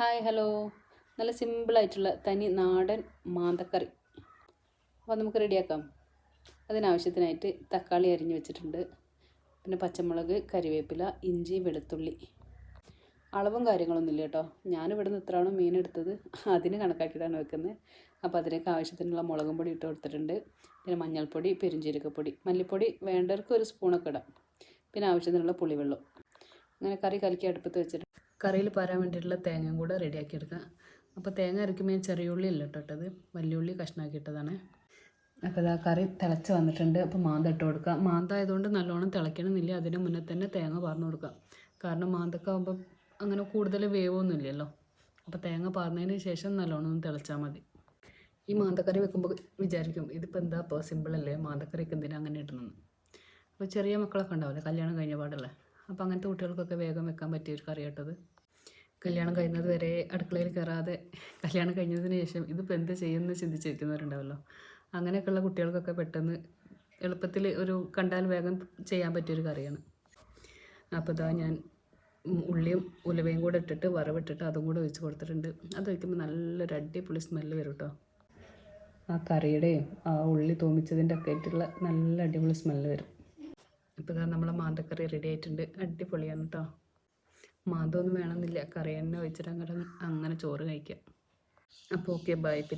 Hi hello. നല്ല സിമ്പിളായിട്ടുള്ള തനി നാടൻ മാന്തക്കറി. അപ്പോൾ നമുക്ക് റെഡിയാക്കാം. അതിനാവശ്യത്തിനായിട്ട് തക്കാളി അരിഞ്ഞ് വെച്ചിട്ടുണ്ട്. പിന്നെ പച്ചമുളക് കരിവേപ്പില ഇഞ്ചി വെളുത്തുള്ളി. അളവും കാര്യങ്ങളൊന്നും ഇല്ല കേട്ടോ. ഞാനിവിടെ നിന്ന് ഇത്രയാണ് മീൻ എടുത്തത് അതിന് കണക്കാക്കിയിട്ടാണ് വെക്കുന്നത്. അപ്പോൾ അതിലേക്ക് ആവശ്യത്തിനുള്ള മുളകും പൊടി ഇട്ട് കൊടുത്തിട്ടുണ്ട്. പിന്നെ മഞ്ഞൾപ്പൊടി പെരുംജീരകപ്പൊടി മല്ലിപ്പൊടി വേണ്ടവർക്ക് ഒരു സ്പൂണൊക്കെ ഇടാം. പിന്നെ ആവശ്യത്തിനുള്ള പുളിവെള്ളം. അങ്ങനെ കറി കലക്കി അടുപ്പത്ത് വെച്ചിട്ട് കറിയിൽ പാരാൻ വേണ്ടിയിട്ടുള്ള തേങ്ങയും കൂടെ റെഡിയാക്കി എടുക്കുക അപ്പോൾ തേങ്ങ അരയ്ക്കുമ്പോൾ ഞാൻ ചെറിയ ഉള്ളി അല്ല കേട്ടോ ഇട്ടത്. വലിയ ഉള്ളി കഷ്ണാക്കിയിട്ടതാണ് അപ്പോൾ ഇതാ കറി തിളച്ച് വന്നിട്ടുണ്ട്. അപ്പോൾ മാന്ത ഇട്ട് കൊടുക്കുക മാന്ത ആയതുകൊണ്ട് നല്ലോണം തിളയ്ക്കണമെന്നില്ല. അതിന് മുന്നേ തന്നെ തേങ്ങ പാർന്നു കൊടുക്കുക കാരണം മാന്തൊക്കെ ആകുമ്പോൾ അങ്ങനെ കൂടുതൽ വേവൊന്നുമില്ലല്ലോ അപ്പോൾ തേങ്ങ പാർന്നതിന് ശേഷം നല്ലോണം ഒന്ന് തിളച്ചാൽ മതി. ഈ മാന്തക്കറി വെക്കുമ്പോൾ വിചാരിക്കും ഇതിപ്പോൾ എന്താ ഇപ്പോൾ സിമ്പിളല്ലേ? മാന്തക്കറിക്ക് എന്തിനാ അങ്ങനെ ഇടുന്നത് അപ്പോൾ ചെറിയ മക്കളൊക്കെ ഉണ്ടാവില്ലേ? കല്യാണം കഴിഞ്ഞ പാടല്ലേ? അപ്പോൾ അങ്ങനത്തെ കുട്ടികൾക്കൊക്കെ വേഗം വെക്കാൻ പറ്റിയ ഒരു കറി കേട്ടത് കല്യാണം കഴിയുന്നത് വരെ അടുക്കളയിൽ കയറാതെ കല്യാണം കഴിഞ്ഞതിന് ശേഷം ഇതിപ്പോൾ എന്ത് ചെയ്യുമെന്ന് ചിന്തിച്ചിരിക്കുന്നവരുണ്ടാവല്ലോ. അങ്ങനെയൊക്കെയുള്ള കുട്ടികൾക്കൊക്കെ പെട്ടെന്ന് എളുപ്പത്തിൽ ഒരു കണ്ടാൽ വേഗം ചെയ്യാൻ പറ്റിയൊരു കറിയാണ്. അപ്പോൾ ഇതാ ഞാൻ ഉള്ളിയും ഉലുവയും കൂടെ ഇട്ടിട്ട് വറവിട്ടിട്ട് അതും കൂടെ ഒഴിച്ച് കൊടുത്തിട്ടുണ്ട്. അത് വയ്ക്കുമ്പോൾ നല്ലൊരു അടിപൊളി സ്മെല്ല് വരും കേട്ടോ ആ കറിയുടെയും ആ ഉള്ളി തോമിച്ചതിന്റെ ഒക്കെ ആയിട്ടുള്ള നല്ല അടിപൊളി സ്മെല്ല് വരും. ഇപ്പോൾ ഇതാ നമ്മളെ മാന്തക്കറി റെഡി ആയിട്ടുണ്ട്. അടിപൊളിയാണ് കേട്ടോ മാന്തമൊന്നും വേണമെന്നില്ല. കറി തന്നെ ഒഴിച്ചിട്ട് അങ്ങനെ അങ്ങനെ ചോറ് കഴിക്കാം. അപ്പോൾ ഓക്കെ ബൈ പിന്നെ